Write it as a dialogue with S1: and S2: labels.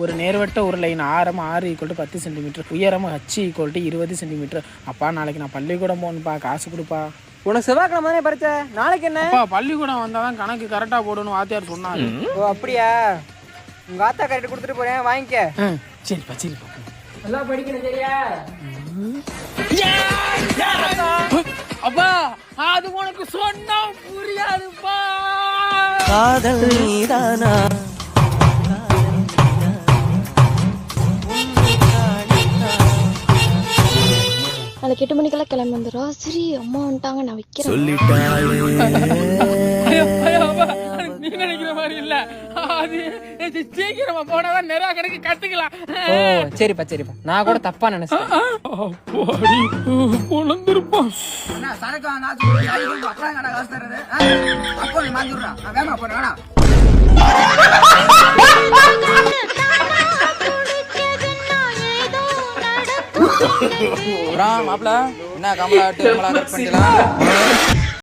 S1: ஒரு நேர்வட்ட ஒரு லைன் ஆரம் ஆறு ஈக்குவல் டு பத்து சென்டிமீட்டர் உயரம் ஹச் ஈக்குவல் டு இருபது சென்டிமீட்டர் அப்பா நாளைக்கு நான் பள்ளிக்கூடம் போகணுப்பா காசு கொடுப்பா.
S2: உனக்கு செவ்வாய்க்கிழமை தானே பறிச்ச நாளைக்கு என்ன?
S1: அப்பா பள்ளிக்கூடம் வந்தால் தான் கணக்கு கரெக்டாக போடணும் வாத்தியார் சொன்னாரு.
S2: ஓ அப்படியா? உங்க ஆத்தா கரெக்ட் கொடுத்துட்டு போறேன் வாங்கிக்க.
S1: சரிப்பா சரிப்பா.
S2: நல்லா படிக்கணும் சரியா?
S1: அப்பா அது உனக்கு சொன்னா புரியாதுப்பா.
S3: காதல் நீதானா?
S4: நாளைக்கு எட்டு மணிக்கெல்லாம் கிளம்பி வந்துடுறா. சரி அம்மா வந்துட்டாங்க நான் வைக்கிறேன்.
S1: நீ நினைக்கிற மாதிரி இல்ல. அது சீக்கிரமா போனாதான் நிறைய கணக்கு கத்துக்கலாம்.
S2: ஓ சரிப்பா சரிப்பா. நான் கூட தப்பா நினைச்சேன்
S1: அப்பாடி உழந்திருப்பான்
S5: சரக்கு போறேன் வேணாம்
S6: அப்புறம் மாப்பிள என்ன கமலா கட் பண்ணிக்கலாம்.